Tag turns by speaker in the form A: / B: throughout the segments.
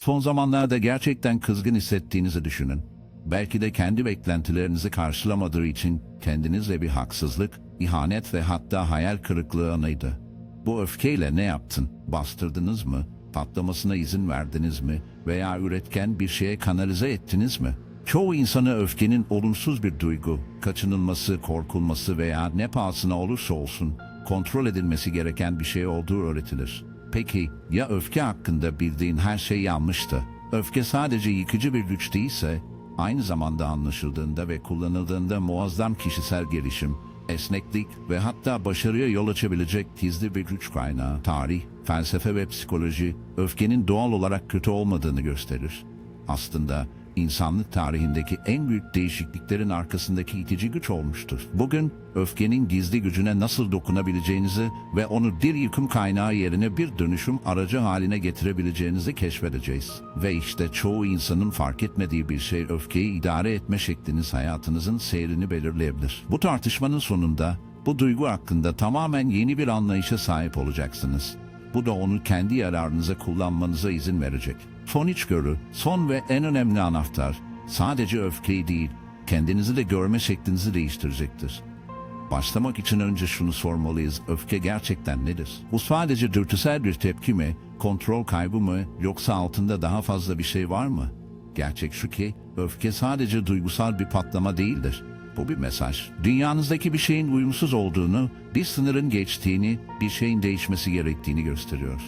A: Son zamanlarda gerçekten kızgın hissettiğinizi düşünün. Belki de kendi beklentilerinizi karşılamadığı için kendinizle bir haksızlık, ihanet ve hatta hayal kırıklığı anıydı. Bu öfkeyle ne yaptın? Bastırdınız mı? Patlamasına izin verdiniz mi? Veya üretken bir şeye kanalize ettiniz mi? Çoğu insana öfkenin olumsuz bir duygu, kaçınılması, korkulması veya ne pahasına olursa olsun kontrol edilmesi gereken bir şey olduğu öğretilir. Peki ya öfke hakkında bildiğin her şey yanlıştı? Öfke sadece yıkıcı bir güç değilse, aynı zamanda anlaşıldığında ve kullanıldığında muazzam kişisel gelişim, esneklik ve hatta başarıya yol açabilecek gizli bir güç kaynağı, tarih, felsefe ve psikoloji, öfkenin doğal olarak kötü olmadığını gösterir. Aslında insanlık tarihindeki en büyük değişikliklerin arkasındaki itici güç olmuştur. Bugün öfkenin gizli gücüne nasıl dokunabileceğinizi ve onu bir yıkım kaynağı yerine bir dönüşüm aracı haline getirebileceğinizi keşfedeceğiz. Ve işte çoğu insanın fark etmediği bir şey öfkeyi idare etme şekliniz hayatınızın seyrini belirleyebilir. Bu tartışmanın sonunda bu duygu hakkında tamamen yeni bir anlayışa sahip olacaksınız. Bu da onu kendi yararınıza kullanmanıza izin verecek. Son içgörü, son ve en önemli anahtar, sadece öfkeyi değil, kendinizi de görme şeklinizi değiştirecektir. Başlamak için önce şunu sormalıyız, öfke gerçekten nedir? Bu sadece dürtüsel bir tepki mi, kontrol kaybı mı, yoksa altında daha fazla bir şey var mı? Gerçek şu ki, öfke sadece duygusal bir patlama değildir. Bu bir mesaj. Dünyanızdaki bir şeyin uyumsuz olduğunu, bir sınırın geçtiğini, bir şeyin değişmesi gerektiğini gösteriyor.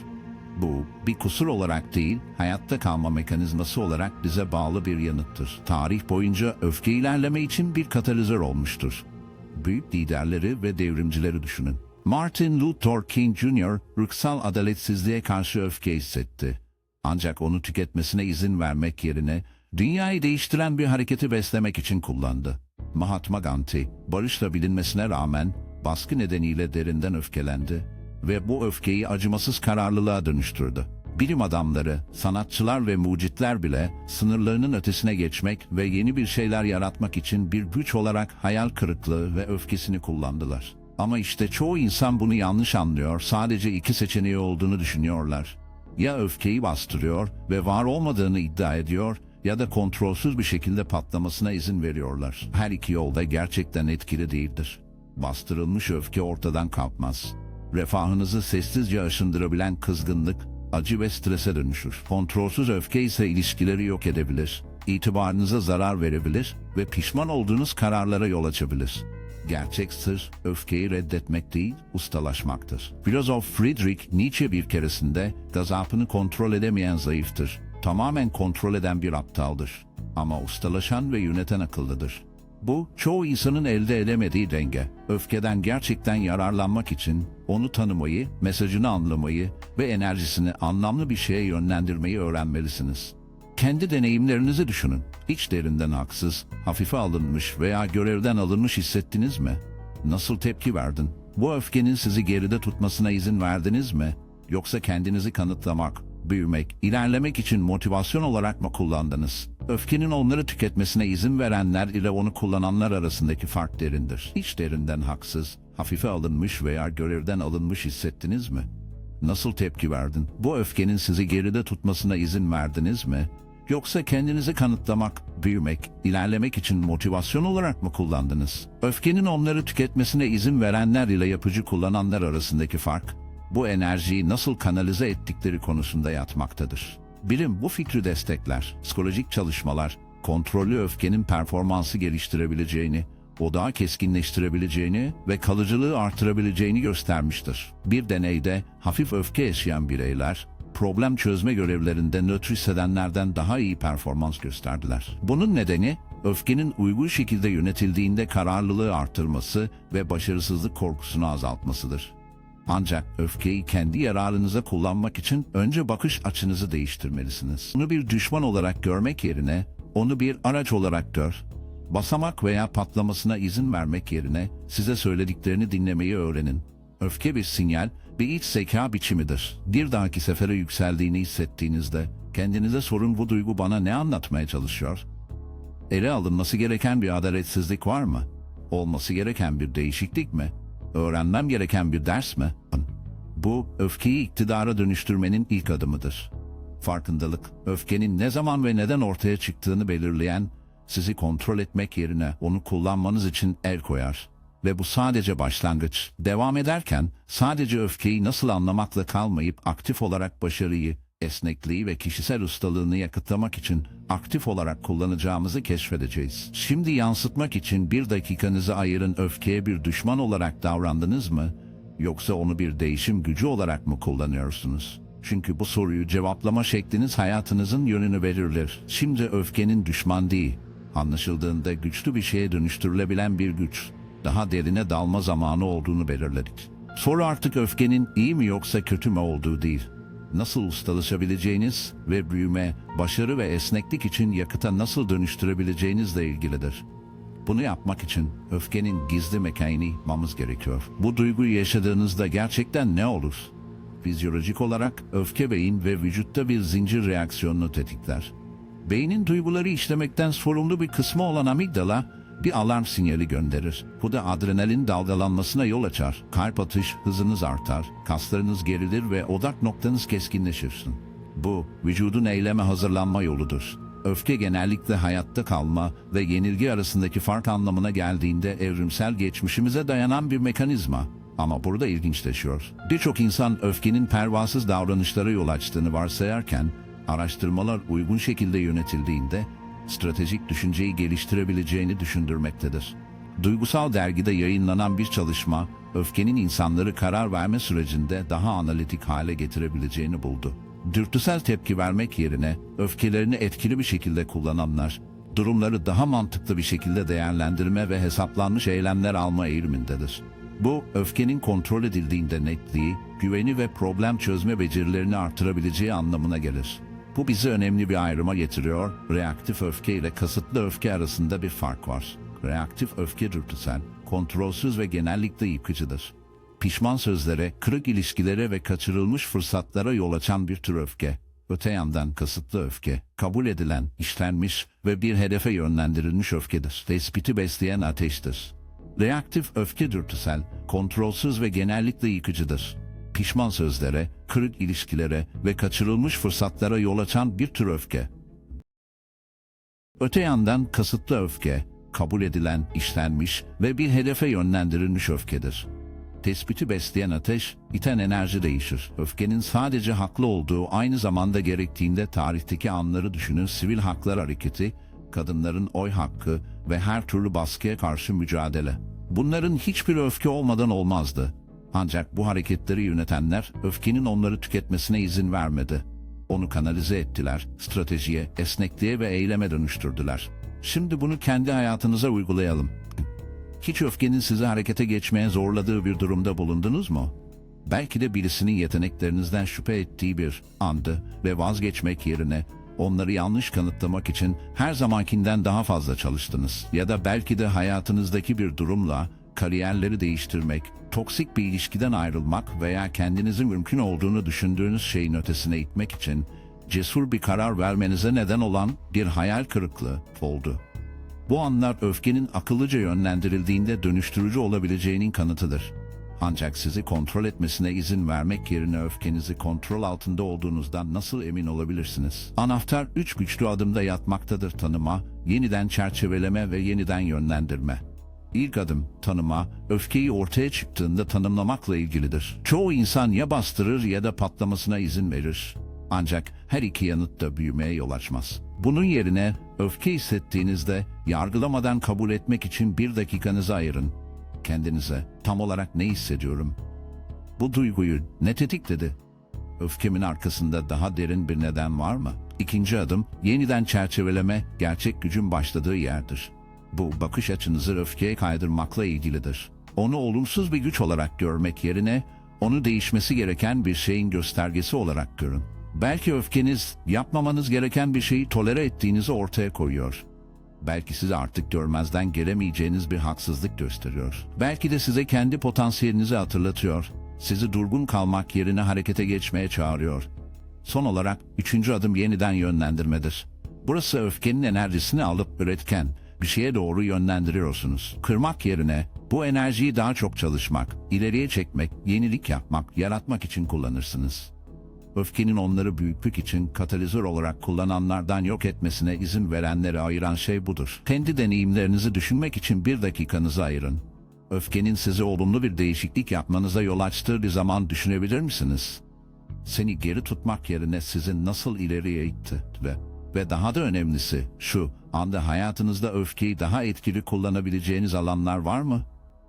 A: Bu, bir kusur olarak değil, hayatta kalma mekanizması olarak bize bağlı bir yanıttır. Tarih boyunca öfke ilerleme için bir katalizör olmuştur. Büyük liderleri ve devrimcileri düşünün. Martin Luther King Jr. ruhsal adaletsizliğe karşı öfke hissetti. Ancak onu tüketmesine izin vermek yerine dünyayı değiştiren bir hareketi beslemek için kullandı. Mahatma Gandhi, barışla bilinmesine rağmen baskı nedeniyle derinden öfkelendi ve bu öfkeyi acımasız kararlılığa dönüştürdü. Bilim adamları, sanatçılar ve mucitler bile sınırlarının ötesine geçmek ve yeni bir şeyler yaratmak için bir güç olarak hayal kırıklığı ve öfkesini kullandılar. Ama işte çoğu insan bunu yanlış anlıyor, sadece iki seçeneği olduğunu düşünüyorlar. Ya öfkeyi bastırıyor ve var olmadığını iddia ediyor ya da kontrolsüz bir şekilde patlamasına izin veriyorlar. Her iki yolda gerçekten etkili değildir. Bastırılmış öfke ortadan kalkmaz. Refahınızı sessizce aşındırabilen kızgınlık, acı ve strese dönüşür. Kontrolsüz öfke ise ilişkileri yok edebilir, itibarınıza zarar verebilir ve pişman olduğunuz kararlara yol açabilir. Gerçek sır, öfkeyi reddetmek değil, ustalaşmaktır. Filozof Friedrich Nietzsche bir keresinde, gazapını kontrol edemeyen zayıftır. Tamamen kontrol eden bir aptaldır. Ama ustalaşan ve yöneten akıllıdır. Bu, çoğu insanın elde edemediği denge. Öfkeden gerçekten yararlanmak için onu tanımayı, mesajını anlamayı ve enerjisini anlamlı bir şeye yönlendirmeyi öğrenmelisiniz. Kendi deneyimlerinizi düşünün. Hiç derinden haksız, hafife alınmış veya görevden alınmış hissettiniz mi? Nasıl tepki verdin? Bu öfkenin sizi geride tutmasına izin verdiniz mi? Yoksa kendinizi kanıtlamak, büyümek, ilerlemek için motivasyon olarak mı kullandınız? Öfkenin onları tüketmesine izin verenler ile onu kullananlar arasındaki fark derindir. Hiç derinden haksız, hafife alınmış veya görevden alınmış hissettiniz mi? Nasıl tepki verdin? Bu öfkenin sizi geride tutmasına izin verdiniz mi? Yoksa kendinizi kanıtlamak, büyümek, ilerlemek için motivasyon olarak mı kullandınız? Öfkenin onları tüketmesine izin verenler ile yapıcı kullananlar arasındaki fark, bu enerjiyi nasıl kanalize ettikleri konusunda yatmaktadır. Bilim bu fikri destekler. Psikolojik çalışmalar, kontrollü öfkenin performansı geliştirebileceğini, odağı keskinleştirebileceğini ve kalıcılığı artırabileceğini göstermiştir. Bir deneyde hafif öfke yaşayan bireyler, problem çözme görevlerinde nötr hissedenlerden daha iyi performans gösterdiler. Bunun nedeni, öfkenin uygun şekilde yönetildiğinde kararlılığı artırması ve başarısızlık korkusunu azaltmasıdır. Ancak öfkeyi kendi yararınıza kullanmak için önce bakış açınızı değiştirmelisiniz. Onu bir düşman olarak görmek yerine onu bir araç olarak gör. Basamak veya patlamasına izin vermek yerine size söylediklerini dinlemeyi öğrenin. Öfke bir sinyal, bir iç zeka biçimidir. Bir dahaki sefere yükseldiğini hissettiğinizde kendinize sorun bu duygu bana ne anlatmaya çalışıyor? Ele alınması gereken bir adaletsizlik var mı? Olması gereken bir değişiklik mi? Öğrenmem gereken bir ders mi? Bu, öfkeyi iktidara dönüştürmenin ilk adımıdır. Farkındalık, öfkenin ne zaman ve neden ortaya çıktığını belirleyen, sizi kontrol etmek yerine onu kullanmanız için el koyar. Ve bu sadece başlangıç. Devam ederken sadece öfkeyi nasıl anlamakla kalmayıp aktif olarak başarıyı, esnekliği ve kişisel ustalığını yakıtlamak için aktif olarak kullanacağımızı keşfedeceğiz. Şimdi yansıtmak için bir dakikanızı ayırın öfkeye bir düşman olarak davrandınız mı? Yoksa onu bir değişim gücü olarak mı kullanıyorsunuz? Çünkü bu soruyu cevaplama şekliniz hayatınızın yönünü belirler. Şimdi öfkenin düşman değil, anlaşıldığında güçlü bir şeye dönüştürülebilen bir güç, daha derine dalma zamanı olduğunu belirledik. Soru artık öfkenin iyi mi yoksa kötü mü olduğu değil. Nasıl ustalaşabileceğiniz ve büyüme, başarı ve esneklik için yakıta nasıl dönüştürebileceğinizle ilgilidir. Bunu yapmak için öfkenin gizli mekaniğini bulmamız gerekiyor. Bu duyguyu yaşadığınızda gerçekten ne olur? Fizyolojik olarak öfke beyin ve vücutta bir zincir reaksiyonunu tetikler. Beynin duyguları işlemekten sorumlu bir kısmı olan amigdala bir alarm sinyali gönderir. Bu da adrenalin dalgalanmasına yol açar. Kalp atış hızınız artar, kaslarınız gerilir ve odak noktanız keskinleşir. Bu vücudun eyleme hazırlanma yoludur. Öfke genellikle hayatta kalma ve yenilgi arasındaki fark anlamına geldiğinde evrimsel geçmişimize dayanan bir mekanizma. Ama burada ilginçleşiyor. Birçok insan öfkenin pervasız davranışlara yol açtığını varsayarken, araştırmalar uygun şekilde yönetildiğinde stratejik düşünceyi geliştirebileceğini düşündürmektedir. Duygusal dergide yayınlanan bir çalışma, öfkenin insanları karar verme sürecinde daha analitik hale getirebileceğini buldu. Dürtüsel tepki vermek yerine öfkelerini etkili bir şekilde kullananlar, durumları daha mantıklı bir şekilde değerlendirme ve hesaplanmış eylemler alma eğilimindedir. Bu, öfkenin kontrol edildiğinde netliği, güveni ve problem çözme becerilerini artırabileceği anlamına gelir. Bu bizi önemli bir ayrıma getiriyor. Reaktif öfke ile kasıtlı öfke arasında bir fark var. Reaktif öfke dürtüsel, kontrolsüz ve genellikle yıkıcıdır. Pişman sözlere, kırık ilişkilere ve kaçırılmış fırsatlara yol açan bir tür öfke. Öte yandan kasıtlı öfke, kabul edilen, işlenmiş ve bir hedefe yönlendirilmiş öfkedir. Tespiti besleyen ateştir. Reaktif öfke dürtüsel, kontrolsüz ve genellikle yıkıcıdır. Pişman sözlere, kırık ilişkilere ve kaçırılmış fırsatlara yol açan bir tür öfke. Öte yandan kasıtlı öfke, kabul edilen, işlenmiş ve bir hedefe yönlendirilmiş öfkedir. Tespiti besleyen ateş, iten enerji değişir. Öfkenin sadece haklı olduğu aynı zamanda gerektiğinde tarihteki anları düşünün sivil haklar hareketi, kadınların oy hakkı ve her türlü baskıya karşı mücadele. Bunların hiçbir öfke olmadan olmazdı. Ancak bu hareketleri yönetenler öfkenin onları tüketmesine izin vermedi. Onu kanalize ettiler, stratejiye, esnekliğe ve eyleme dönüştürdüler. Şimdi bunu kendi hayatınıza uygulayalım. Hiç öfkenin sizi harekete geçmeye zorladığı bir durumda bulundunuz mu? Belki de birisinin yeteneklerinizden şüphe ettiği bir andı ve vazgeçmek yerine onları yanlış kanıtlamak için her zamankinden daha fazla çalıştınız. Ya da belki de hayatınızdaki bir durumla kariyerleri değiştirmek, toksik bir ilişkiden ayrılmak veya kendinizi mümkün olduğunu düşündüğünüz şeyin ötesine itmek için cesur bir karar vermenize neden olan bir hayal kırıklığı oldu. Bu anlar öfkenin akıllıca yönlendirildiğinde dönüştürücü olabileceğinin kanıtıdır. Ancak sizi kontrol etmesine izin vermek yerine öfkenizi kontrol altında olduğunuzdan nasıl emin olabilirsiniz? Anahtar üç güçlü adımda yatmaktadır tanıma, yeniden çerçeveleme ve yeniden yönlendirme. İlk adım tanıma, öfkeyi ortaya çıktığında tanımlamakla ilgilidir. Çoğu insan ya bastırır ya da patlamasına izin verir. Ancak her iki yanıt da büyümeye yol açmaz. Bunun yerine öfke hissettiğinizde yargılamadan kabul etmek için bir dakikanızı ayırın. Kendinize tam olarak ne hissediyorum? Bu duyguyu ne tetikledi? Öfkemin arkasında daha derin bir neden var mı? İkinci adım yeniden çerçeveleme gerçek gücün başladığı yerdir. Bu bakış açınızı öfkeye kaydırmakla ilgilidir. Onu olumsuz bir güç olarak görmek yerine onu değişmesi gereken bir şeyin göstergesi olarak görün. Belki öfkeniz yapmamanız gereken bir şeyi tolere ettiğinizi ortaya koyuyor. Belki size artık görmezden gelemeyeceğiniz bir haksızlık gösteriyor. Belki de size kendi potansiyelinizi hatırlatıyor. Sizi durgun kalmak yerine harekete geçmeye çağırıyor. Son olarak üçüncü adım yeniden yönlendirmedir. Burası öfkenin enerjisini alıp üretken bir şeye doğru yönlendiriyorsunuz. Kırmak yerine bu enerjiyi daha çok çalışmak, ileriye çekmek, yenilik yapmak, yaratmak için kullanırsınız. öfkenin onları büyüklük için katalizör olarak kullananlardan yok etmesine izin verenleri ayıran şey budur. Kendi deneyimlerinizi düşünmek için bir dakikanızı ayırın. Öfkenin size olumlu bir değişiklik yapmanıza yol açtığı bir zaman düşünebilir misiniz? Seni geri tutmak yerine sizi nasıl ileriye itti ve ve daha da önemlisi şu anda hayatınızda öfkeyi daha etkili kullanabileceğiniz alanlar var mı?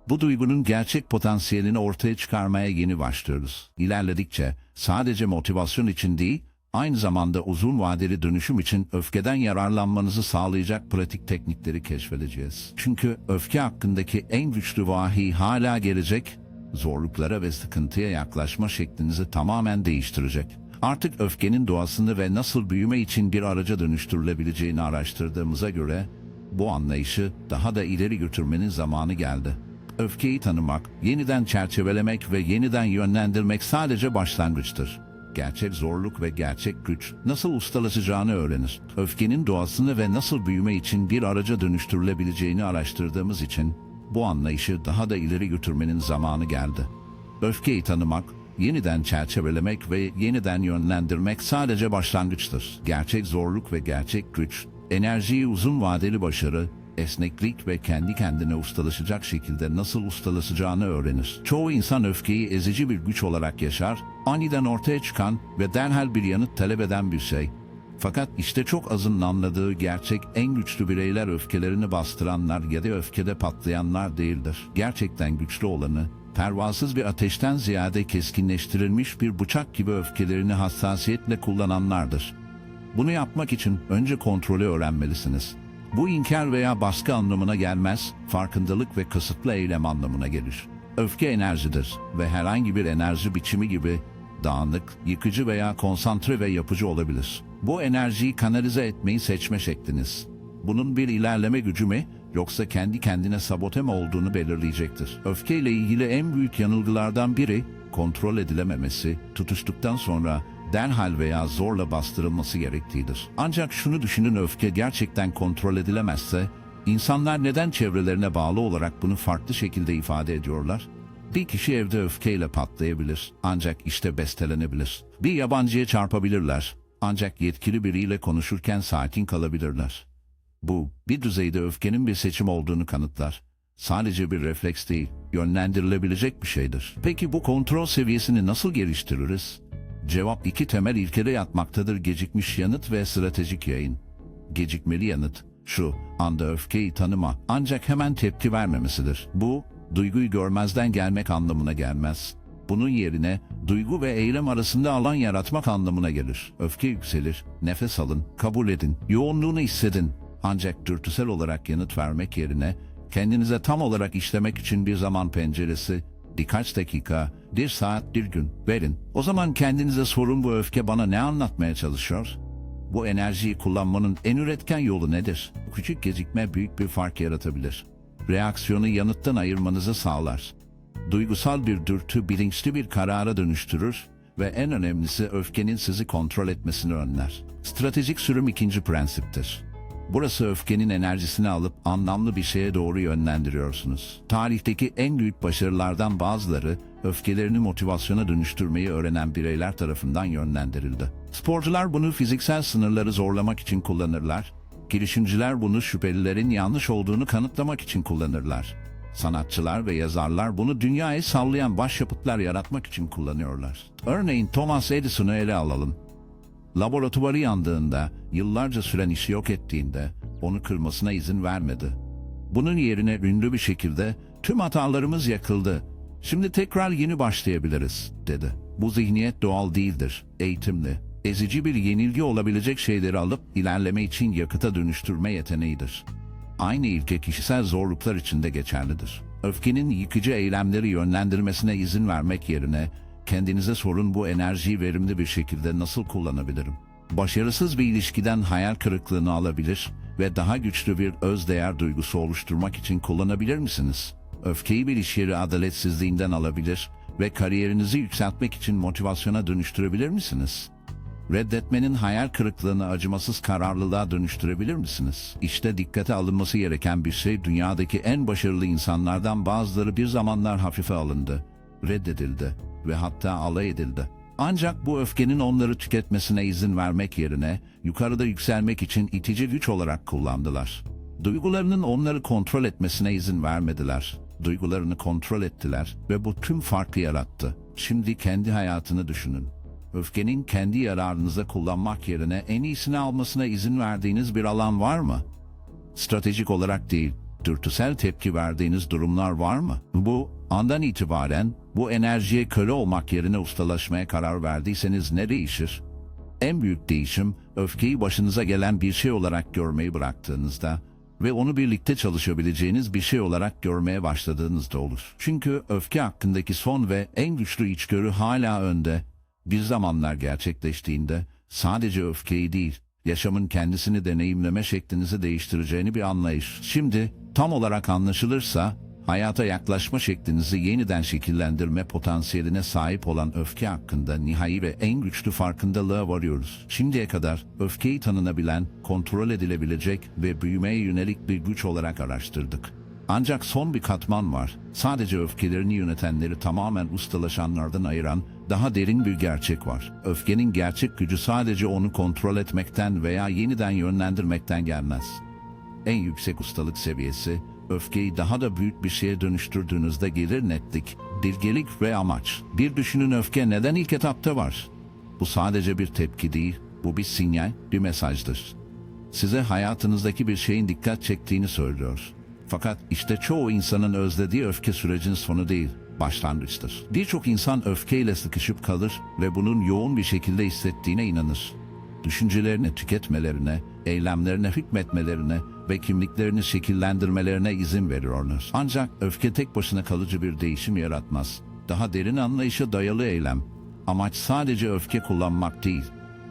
A: Bu duygunun gerçek potansiyelini ortaya çıkarmaya yeni başlıyoruz. İlerledikçe sadece motivasyon için değil, aynı zamanda uzun vadeli dönüşüm için öfkeden yararlanmanızı sağlayacak pratik teknikleri keşfedeceğiz. Çünkü öfke hakkındaki en güçlü vahiy hala gelecek, zorluklara ve sıkıntıya yaklaşma şeklinizi tamamen değiştirecek. Artık öfkenin doğasını ve nasıl büyüme için bir araca dönüştürülebileceğini araştırdığımıza göre bu anlayışı daha da ileri götürmenin zamanı geldi. Öfkeyi tanımak, yeniden çerçevelemek ve yeniden yönlendirmek sadece başlangıçtır. Gerçek zorluk ve gerçek güç nasıl ustalaşacağını öğrenir. Öfkenin doğasını ve nasıl büyüme için bir araca dönüştürülebileceğini araştırdığımız için bu anlayışı daha da ileri götürmenin zamanı geldi. Öfkeyi tanımak, yeniden çerçevelemek ve yeniden yönlendirmek sadece başlangıçtır. Gerçek zorluk ve gerçek güç, enerjiyi uzun vadeli başarı, esneklik ve kendi kendine ustalaşacak şekilde nasıl ustalaşacağını öğrenir. Çoğu insan öfkeyi ezici bir güç olarak yaşar, aniden ortaya çıkan ve derhal bir yanıt talep eden bir şey. Fakat işte çok azın anladığı gerçek en güçlü bireyler öfkelerini bastıranlar ya da öfkede patlayanlar değildir. Gerçekten güçlü olanı, pervasız bir ateşten ziyade keskinleştirilmiş bir bıçak gibi öfkelerini hassasiyetle kullananlardır. Bunu yapmak için önce kontrolü öğrenmelisiniz. Bu inkar veya baskı anlamına gelmez, farkındalık ve kısıtlı eylem anlamına gelir. Öfke enerjidir ve herhangi bir enerji biçimi gibi dağınık, yıkıcı veya konsantre ve yapıcı olabilir. Bu enerjiyi kanalize etmeyi seçme şekliniz. Bunun bir ilerleme gücü mü yoksa kendi kendine sabote mi olduğunu belirleyecektir. Öfkeyle ilgili en büyük yanılgılardan biri kontrol edilememesi, tutuştuktan sonra derhal veya zorla bastırılması gerektiğidir. Ancak şunu düşünün öfke gerçekten kontrol edilemezse, insanlar neden çevrelerine bağlı olarak bunu farklı şekilde ifade ediyorlar? Bir kişi evde öfkeyle patlayabilir, ancak işte bestelenebilir. Bir yabancıya çarpabilirler, ancak yetkili biriyle konuşurken sakin kalabilirler. Bu, bir düzeyde öfkenin bir seçim olduğunu kanıtlar. Sadece bir refleks değil, yönlendirilebilecek bir şeydir. Peki bu kontrol seviyesini nasıl geliştiririz? Cevap iki temel ilkede yatmaktadır gecikmiş yanıt ve stratejik yayın. Gecikmeli yanıt, şu anda öfkeyi tanıma ancak hemen tepki vermemesidir. Bu, duyguyu görmezden gelmek anlamına gelmez. Bunun yerine duygu ve eylem arasında alan yaratmak anlamına gelir. Öfke yükselir, nefes alın, kabul edin, yoğunluğunu hissedin. Ancak dürtüsel olarak yanıt vermek yerine kendinize tam olarak işlemek için bir zaman penceresi, birkaç dakika, bir saat, bir gün verin. O zaman kendinize sorun bu öfke bana ne anlatmaya çalışıyor? Bu enerjiyi kullanmanın en üretken yolu nedir? Küçük gecikme büyük bir fark yaratabilir. Reaksiyonu yanıttan ayırmanızı sağlar. Duygusal bir dürtü bilinçli bir karara dönüştürür ve en önemlisi öfkenin sizi kontrol etmesini önler. Stratejik sürüm ikinci prensiptir. Burası öfkenin enerjisini alıp anlamlı bir şeye doğru yönlendiriyorsunuz. Tarihteki en büyük başarılardan bazıları öfkelerini motivasyona dönüştürmeyi öğrenen bireyler tarafından yönlendirildi. Sporcular bunu fiziksel sınırları zorlamak için kullanırlar. Girişimciler bunu şüphelilerin yanlış olduğunu kanıtlamak için kullanırlar. Sanatçılar ve yazarlar bunu dünyayı sallayan başyapıtlar yaratmak için kullanıyorlar. Örneğin Thomas Edison'u ele alalım. Laboratuvarı yandığında, yıllarca süren işi yok ettiğinde onu kırmasına izin vermedi. Bunun yerine ünlü bir şekilde tüm hatalarımız yakıldı. Şimdi tekrar yeni başlayabiliriz dedi. Bu zihniyet doğal değildir, eğitimli. Ezici bir yenilgi olabilecek şeyleri alıp ilerleme için yakıta dönüştürme yeteneğidir. Aynı ilke kişisel zorluklar için de geçerlidir. Öfkenin yıkıcı eylemleri yönlendirmesine izin vermek yerine kendinize sorun bu enerjiyi verimli bir şekilde nasıl kullanabilirim? Başarısız bir ilişkiden hayal kırıklığını alabilir ve daha güçlü bir özdeğer duygusu oluşturmak için kullanabilir misiniz? Öfkeyi bir iş yeri adaletsizliğinden alabilir ve kariyerinizi yükseltmek için motivasyona dönüştürebilir misiniz? Reddetmenin hayal kırıklığını acımasız kararlılığa dönüştürebilir misiniz? İşte dikkate alınması gereken bir şey dünyadaki en başarılı insanlardan bazıları bir zamanlar hafife alındı, reddedildi ve hatta alay edildi. Ancak bu öfkenin onları tüketmesine izin vermek yerine yukarıda yükselmek için itici güç olarak kullandılar. Duygularının onları kontrol etmesine izin vermediler. Duygularını kontrol ettiler ve bu tüm farkı yarattı. Şimdi kendi hayatını düşünün. Öfkenin kendi yararınıza kullanmak yerine en iyisini almasına izin verdiğiniz bir alan var mı? Stratejik olarak değil, dürtüsel tepki verdiğiniz durumlar var mı? Bu andan itibaren bu enerjiye köle olmak yerine ustalaşmaya karar verdiyseniz ne değişir? En büyük değişim öfkeyi başınıza gelen bir şey olarak görmeyi bıraktığınızda ve onu birlikte çalışabileceğiniz bir şey olarak görmeye başladığınızda olur. Çünkü öfke hakkındaki son ve en güçlü içgörü hala önde. Bir zamanlar gerçekleştiğinde sadece öfkeyi değil, yaşamın kendisini deneyimleme şeklinizi değiştireceğini bir anlayış. Şimdi tam olarak anlaşılırsa hayata yaklaşma şeklinizi yeniden şekillendirme potansiyeline sahip olan öfke hakkında nihai ve en güçlü farkındalığa varıyoruz. Şimdiye kadar öfkeyi tanınabilen, kontrol edilebilecek ve büyümeye yönelik bir güç olarak araştırdık. Ancak son bir katman var. Sadece öfkelerini yönetenleri tamamen ustalaşanlardan ayıran daha derin bir gerçek var. Öfkenin gerçek gücü sadece onu kontrol etmekten veya yeniden yönlendirmekten gelmez. En yüksek ustalık seviyesi, öfkeyi daha da büyük bir şeye dönüştürdüğünüzde gelir netlik, bilgelik ve amaç. Bir düşünün öfke neden ilk etapta var? Bu sadece bir tepki değil, bu bir sinyal, bir mesajdır. Size hayatınızdaki bir şeyin dikkat çektiğini söylüyor. Fakat işte çoğu insanın özlediği öfke sürecin sonu değil, başlangıçtır. Birçok insan öfkeyle sıkışıp kalır ve bunun yoğun bir şekilde hissettiğine inanır. Düşüncelerini tüketmelerine, eylemlerine hükmetmelerine ve kimliklerini şekillendirmelerine izin veriyorlar. Ancak öfke tek başına kalıcı bir değişim yaratmaz. Daha derin anlayışa dayalı eylem. Amaç sadece öfke kullanmak değil,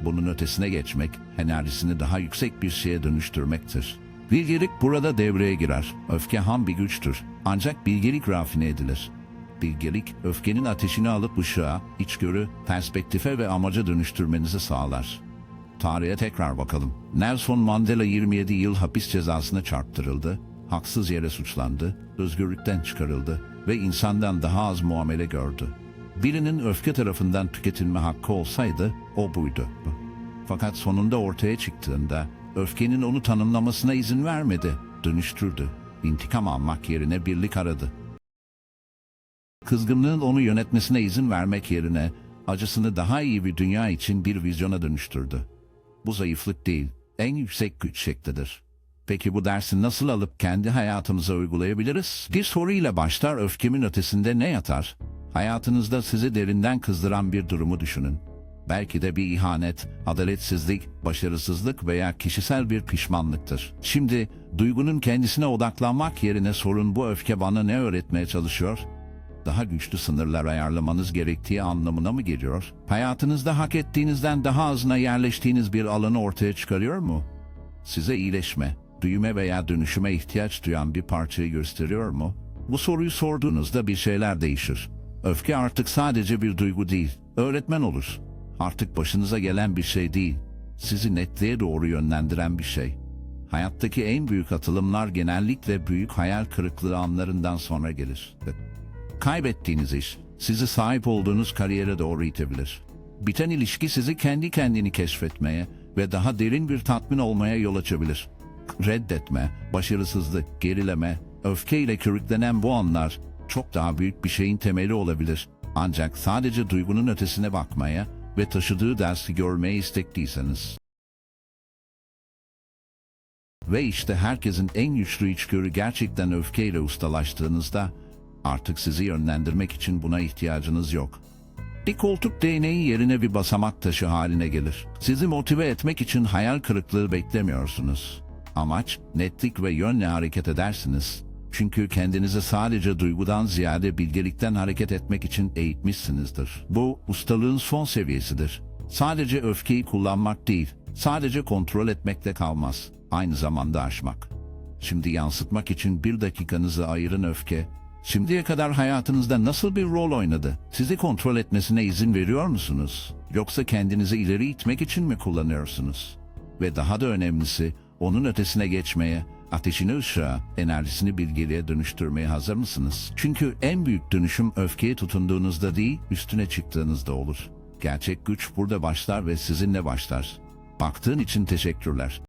A: bunun ötesine geçmek, enerjisini daha yüksek bir şeye dönüştürmektir. Bilgelik burada devreye girer. Öfke ham bir güçtür. Ancak bilgelik rafine edilir. Bilgelik, öfkenin ateşini alıp ışığa, içgörü, perspektife ve amaca dönüştürmenizi sağlar. Tarihe tekrar bakalım. Nelson Mandela 27 yıl hapis cezasına çarptırıldı, haksız yere suçlandı, özgürlükten çıkarıldı ve insandan daha az muamele gördü. Birinin öfke tarafından tüketilme hakkı olsaydı o buydu. Fakat sonunda ortaya çıktığında öfkenin onu tanımlamasına izin vermedi, dönüştürdü. İntikam almak yerine birlik aradı. Kızgınlığın onu yönetmesine izin vermek yerine acısını daha iyi bir dünya için bir vizyona dönüştürdü. Bu zayıflık değil, en yüksek güç şeklidir. Peki bu dersi nasıl alıp kendi hayatımıza uygulayabiliriz? Bir soruyla başlar öfkemin ötesinde ne yatar? Hayatınızda sizi derinden kızdıran bir durumu düşünün. Belki de bir ihanet, adaletsizlik, başarısızlık veya kişisel bir pişmanlıktır. Şimdi duygunun kendisine odaklanmak yerine sorun bu öfke bana ne öğretmeye çalışıyor? Daha güçlü sınırlar ayarlamanız gerektiği anlamına mı geliyor? Hayatınızda hak ettiğinizden daha azına yerleştiğiniz bir alanı ortaya çıkarıyor mu? Size iyileşme, büyüme veya dönüşüme ihtiyaç duyan bir parçayı gösteriyor mu? Bu soruyu sorduğunuzda bir şeyler değişir. Öfke artık sadece bir duygu değil, öğretmen olur. Artık başınıza gelen bir şey değil, sizi netliğe doğru yönlendiren bir şey. Hayattaki en büyük atılımlar genellikle büyük hayal kırıklığı anlarından sonra gelir. Kaybettiğiniz iş sizi sahip olduğunuz kariyere doğru itebilir. Biten ilişki sizi kendi kendini keşfetmeye ve daha derin bir tatmin olmaya yol açabilir. Reddetme, başarısızlık, gerileme, öfkeyle körüklenen bu anlar çok daha büyük bir şeyin temeli olabilir. Ancak sadece duygunun ötesine bakmaya ve taşıdığı dersi görmeye istekliyseniz. Ve işte herkesin en güçlü içgörü gerçekten öfkeyle ustalaştığınızda Artık sizi yönlendirmek için buna ihtiyacınız yok. Bir koltuk değneği yerine bir basamak taşı haline gelir. Sizi motive etmek için hayal kırıklığı beklemiyorsunuz. Amaç, netlik ve yönle hareket edersiniz. Çünkü kendinizi sadece duygudan ziyade bilgelikten hareket etmek için eğitmişsinizdir. Bu, ustalığın son seviyesidir. Sadece öfkeyi kullanmak değil, sadece kontrol etmekle kalmaz. Aynı zamanda aşmak. Şimdi yansıtmak için bir dakikanızı ayırın öfke, Şimdiye kadar hayatınızda nasıl bir rol oynadı? Sizi kontrol etmesine izin veriyor musunuz? Yoksa kendinizi ileri itmek için mi kullanıyorsunuz? Ve daha da önemlisi, onun ötesine geçmeye, ateşini ışığa, enerjisini bilgeliğe dönüştürmeye hazır mısınız? Çünkü en büyük dönüşüm öfkeye tutunduğunuzda değil, üstüne çıktığınızda olur. Gerçek güç burada başlar ve sizinle başlar. Baktığın için teşekkürler.